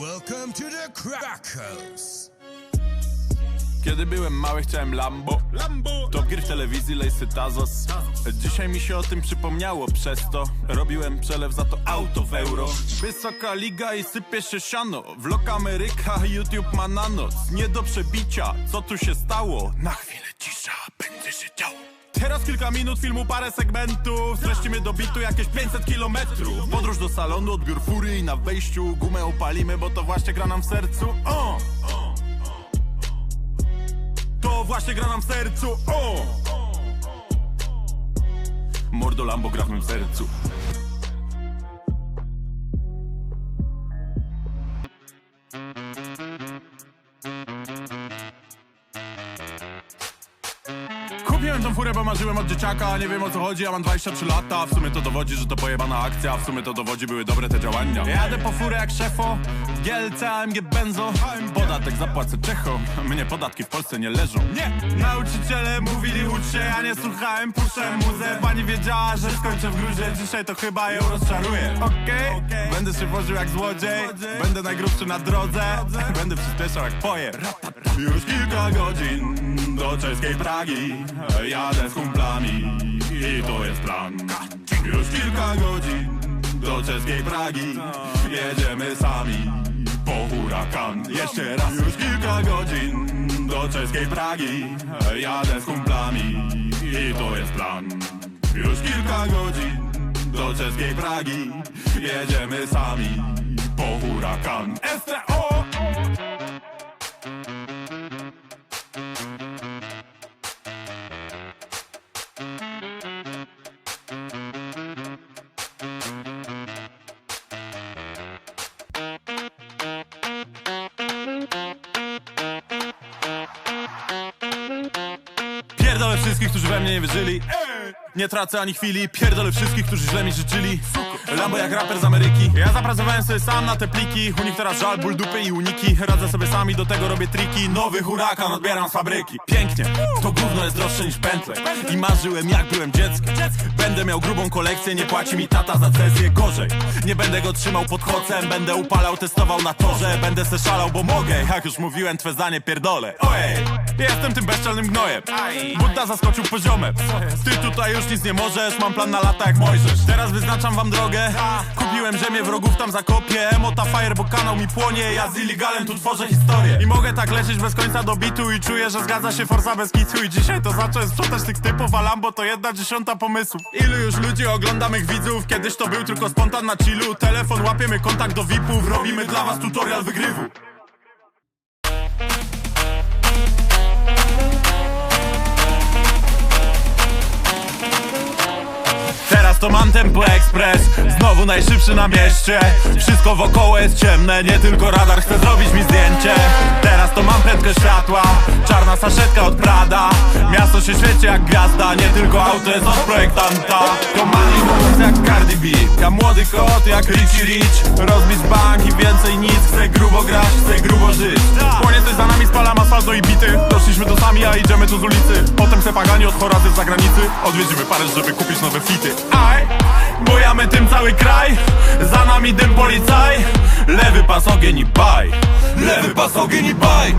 Welcome to the Crack House. Kiedy byłem mały chciałem Lambo. Lambo. Top Gear w telewizji, Lejsy Tazos. Dzisiaj mi się o tym przypomniało Przez to robiłem przelew za to auto w euro. Wysoka liga i sypie się siano. Vlog Ameryka, YouTube ma na noc. Nie do przebicia, co tu się stało? Na chwilę cisza, będzie się działo Teraz kilka minut filmu, parę segmentów. Streścimy do bitu jakieś 500 kilometrów. Podróż do salonu, odbiór i na wejściu Gumę opalimy, bo to właśnie gra nam w sercu. O! To właśnie gra nam w sercu, o! Mordo Lambo gra w mym sercu Kupiłem tą furę, bo marzyłem od dzieciaka Nie wiem o co chodzi, a mam 23 lata. W sumie to dowodzi, że to pojebana akcja. W sumie to dowodzi, były dobre te działania. Jadę po furę jak szefo GLC, AMG, Benzo. Podatek zapłacę Czechom. Mnie podatki w Polsce nie leżą. Nie! Nauczyciele mówili ucz się, ja nie słuchałem Puszczałem muzę, pani wiedziała, że skończę w gruzie Dzisiaj to chyba ją rozczaruję. Okej? Będę się woził jak złodziej Będę najgrubszy na drodze. Będę przyspieszał jak poje. Już kilka godzin do czeskiej Pragi Jadę z kumplami i to jest plan. Już kilka godzin do czeskiej Pragi Jedziemy sami po hurakan. Jeszcze raz Już kilka godzin do czeskiej Pragi Jadę z kumplami i to jest plan. Już kilka godzin do czeskiej Pragi Jedziemy sami po hurakan. STO! Pierdolę wszystkich, którzy we mnie nie wierzyli. Nie tracę ani chwili. Pierdolę wszystkich, którzy źle mi życzyli. Lambo jak raper z Ameryki. Ja zapracowałem sobie sam na te pliki. U nich teraz żal, ból dupy i uniki. Radzę sobie sami, do tego robię triki. Nowy hurakan odbieram z fabryki. Pięknie, to gówno jest droższe niż pętle. I marzyłem jak byłem dzieckiem. Będę miał grubą kolekcję, nie płaci mi tata za sesję. Gorzej, nie będę go trzymał pod kocem. Będę upalał, testował na torze. Będę se szalał, bo mogę. Jak już mówiłem, twe zdanie pierdolę. Ojej, jestem tym bezczelnym gnojem. Budda zaskoczył poziomem. Ty tutaj już nic nie możesz Mam plan na lata jak Mojżesz. Teraz wyznaczam wam drogę. Kupiłem ziemię wrogów tam zakopię. Emota fire, bo kanał mi płonie. Ja z illegalem tu tworzę historię. I mogę tak lecieć bez końca do bitu I czuję, że zgadza się forsa bez kitu. I dzisiaj to zacząłem sprzątać tych typów A Lambo to jedna dziesiąta pomysłów Ilu już ludzi ogląda mych widzów? Kiedyś to był tylko spontan na chillu. Telefon łapiemy kontakt do VIPów Robimy dla was tutorial wygrywu mam Tempo Express Znowu najszybszy na mieście. Wszystko wokoło jest ciemne Nie tylko radar chce zrobić mi zdjęcie. Teraz to mam prędkość światła Czarna saszetka od Prada. Miasto się świeci jak gwiazda Nie tylko auto jest od projektanta. To moves jak Cardi B Ja młody kot jak Richie Rich. Rozbić bank i więcej se pagani od chorazy z zagranicy. Odwiedzimy Paryż, żeby kupić nowe fity. Aj, bujamy tym cały kraj. Za nami dym policaj. Lewy pas ogień i baj. Lewy pas ogień i baj